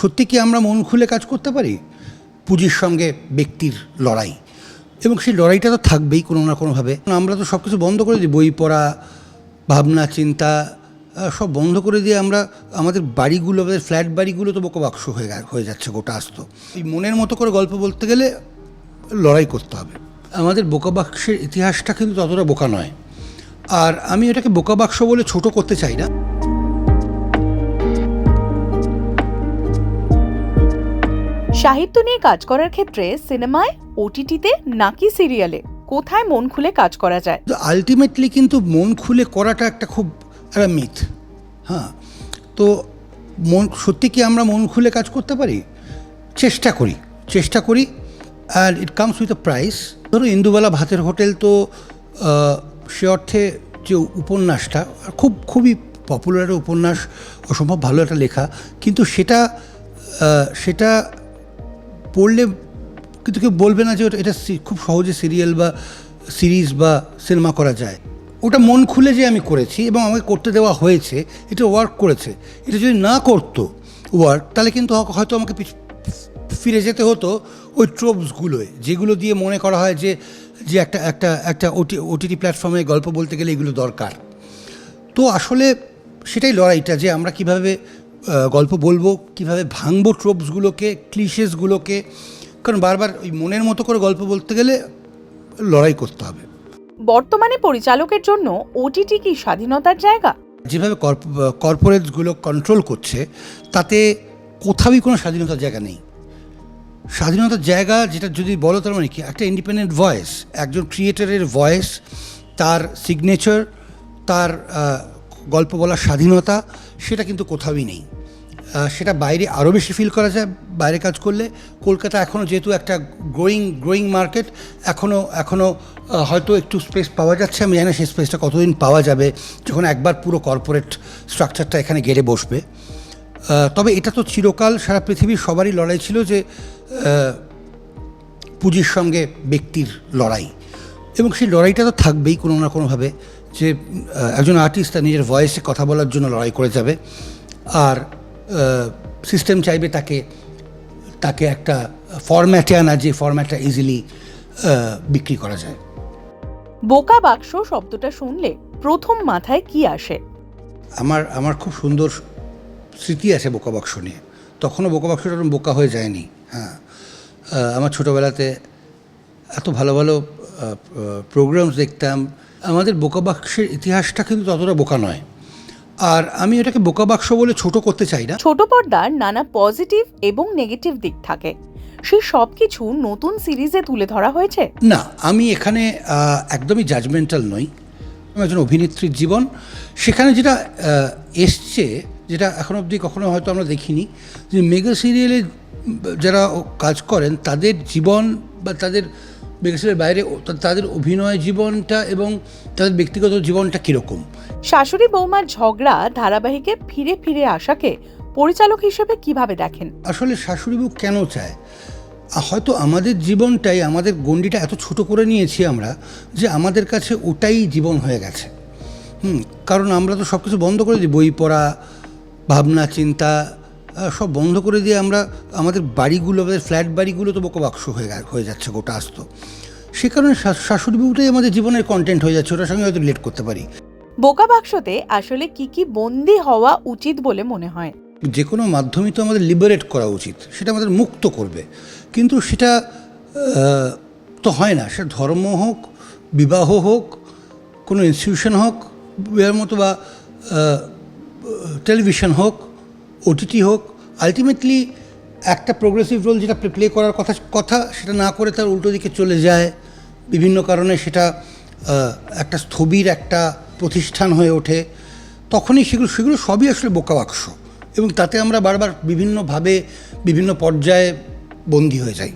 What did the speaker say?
সত্যি কি আমরা মন খুলে কাজ করতে পারি? পুঁজির সঙ্গে ব্যক্তির লড়াই। এবং সেই লড়াইটা তো থাকবেই কোনো না কোনোভাবে। আমরা তো সব কিছু বন্ধ করে দিই। বই পড়া, ভাবনা, চিন্তা সব বন্ধ করে দিয়ে আমরা আমাদের বাড়িগুলো, আমাদের ফ্ল্যাট বাড়িগুলো তো বোকবাক্স হয়ে হয়ে যাচ্ছে গোটা আস্ত। এই মনের মতো করে গল্প বলতে গেলে লড়াই করতে হবে। আমাদের বোকাবাক্সের ইতিহাসটা কিন্তু ততটা বোকা নয়। আর আমি এটাকে বোকাবাক্স বলে ছোট করতে চাই না। সাহিত্য নিয়ে কাজ করার ক্ষেত্রে সিনেমায়, ওটিটিতে নাকি সিরিয়ালে? কোথায় মন খুলে কাজ করা যায়? আলটিমেটলি কিন্তু মন খুলে করাটা একটা খুব, একটা মিথ হ্যাঁ? তো মন, সত্যি কি আমরা মন খুলে কাজ করতে পারি? চেষ্টা করি চেষ্টা করি and it comes with a price ধরো ইন্দুবালা ভাতের হোটেল তো সে অর্থে যে উপন্যাসটা, খুব, খুবই পপুলার উপন্যাস, অসম্ভব ভালো একটা লেখা, কিন্তু সেটা সেটা পড়লে কিন্তু কেউ বলবে না যে ওটা, এটা খুব সহজে সিরিয়াল বা সিরিজ বা সিনেমা করা যায়। ওটা মন খুলে যে আমি করেছি এবং আমাকে করতে দেওয়া হয়েছে, এটা ওয়ার্ক করেছে। এটা যদি না করতো ওয়ার্ক তাহলে কিন্তু হয়তো আমাকে ফিরে যেতে হতো ওই ট্রোপসগুলোয় যেগুলো দিয়ে মনে করা হয় যে যে একটা একটা একটা ওটি, ওটিটি প্ল্যাটফর্মে গল্প বলতে গেলে এগুলো দরকার। তো আসলে সেটাই লড়াইটা যে আমরা কীভাবে গল্প বলব কীভাবে ভাঙবো ট্রোপসগুলোকে ক্লিশেসগুলোকে কারণ বারবার ওই মনের মতো করে গল্প বলতে গেলে লড়াই করতে হবে। বর্তমানে পরিচালকের জন্য ওটিটি কি স্বাধীনতার জায়গা? যেভাবে কর্পোরেটসগুলো কন্ট্রোল করছে তাতে কোথাওই কোনো স্বাধীনতার জায়গা নেই। স্বাধীনতার জায়গা যেটা যদি বলো তার মানে কি? একটা ইন্ডিপেন্ডেন্ট ভয়েস একজন ক্রিয়েটারের ভয়েস তার সিগনেচার তার গল্প বলার স্বাধীনতা সেটা কিন্তু কোথাওই নেই। সেটা বাইরে আরও বেশি ফিল করা যায় বাইরে কাজ করলে। কলকাতা এখনও যেহেতু একটা গ্রোয়িং গ্রোয়িং মার্কেট এখনও এখনও হয়তো একটু স্পেস পাওয়া যাচ্ছে। আমি জানি সেই স্পেসটা কতদিন পাওয়া যাবে যখন একবার পুরো কর্পোরেট স্ট্রাকচারটা এখানে গেড়ে বসবে। তবে এটা তো চিরকাল সারা পৃথিবীর সবারই লড়াই ছিল যে পুঁজির সঙ্গে ব্যক্তির লড়াই। এবং সেই লড়াইটা তো থাকবেই কোনো না কোনোভাবে যে একজন আর্টিস্ট তার নিজের ভয়েসে কথা বলার জন্য লড়াই করে যাবে। আর সিস্টেম চাইবে তাকে তাকে একটা ফরম্যাটে আনা যে ফরম্যাটটা ইজিলি বিক্রি করা যায়। বোকা বাক্স শব্দটা শুনলে প্রথম মাথায় কি আসে? আমার আমার খুব সুন্দর স্মৃতি আছে বোকা বাক্স নিয়ে। তখনও বোকা বাক্সটা বোকা হয়ে যায়নি হ্যাঁ। আমার ছোটোবেলাতে এত ভালো ভালো প্রোগ্রামস দেখতাম। আমাদের বোকা বাক্সের ইতিহাসটা কিন্তু ততটা বোকা নয়। আর আমি এটাকে বোকা বাক্স বলে ছোট করতে চাই না। ছোট পর্দার নানা পজিটিভ এবং নেগেটিভ দিক থাকে। সেই সব কিছু নতুন সিরিজে তুলে ধরা হয়েছে? না আমি এখানে একদমই জাজমেন্টাল নই। আমি একজন অভিনেত্রীর জীবন। সেখানে যেটা এসছে যেটা এখন অবধি কখনো হয়তো আমরা দেখিনি যে মেগা সিরিয়ালে যারা কাজ করেন তাদের জীবন বা তাদের মেগা বাইরে তাদের অভিনয় জীবনটা এবং তাদের ব্যক্তিগত জীবনটা কীরকম? শাশুড়ি বৌমার ঝগড়া ধারাবাহিকে ফিরে ফিরে আসাকে পরিচালক হিসেবে কীভাবে দেখেন? আসলে শাশুড়ি বউ কেন চায়? হয়তো আমাদের জীবনটাই আমাদের গণ্ডিটা এত ছোট করে নিয়েছি আমরা যে আমাদের কাছে ওটাই জীবন হয়ে গেছে। হুম কারণ আমরা তো সব কিছু বন্ধ করে দিই বই পড়া ভাবনা চিন্তা সব বন্ধ করে দিয়ে আমরা আমাদের বাড়িগুলো আমাদের ফ্ল্যাট বাড়িগুলো তো বোকবাক্স হয়ে হয়ে যাচ্ছে গোটা আস্ত। সে কারণে শাশুড়ি বউটাই আমাদের জীবনের কন্টেন্ট হয়ে যাচ্ছে ওটার সঙ্গে হয়তো লেট করতে পারি। বোকা বাক্সতে আসলে কি কি বন্দি হওয়া উচিত বলে মনে হয়? যে কোনো মাধ্যমই তো আমাদের লিবারেট করা উচিত সেটা আমাদের মুক্ত করবে। কিন্তু সেটা তো হয় না সেটা ধর্ম হোক বিবাহ হোক কোনো ইনস্টিটিউশন হোক এর মতো বা টেলিভিশন হোক ওটিটি হোক আলটিমেটলি একটা প্রোগ্রেসিভ রোল যেটা প্লে করার কথা কথা সেটা না করে তার উল্টো দিকে চলে যায়। বিভিন্ন কারণে সেটা একটা স্থবির একটা প্রতিষ্ঠান হয়ে ওঠে। তখনই সেগুলো সেগুলো সবই আসলে বোকা বাক্স এবং তাতে আমরা বারবার বিভিন্নভাবে, বিভিন্ন পর্যায়ে বন্দী হয়ে যাই।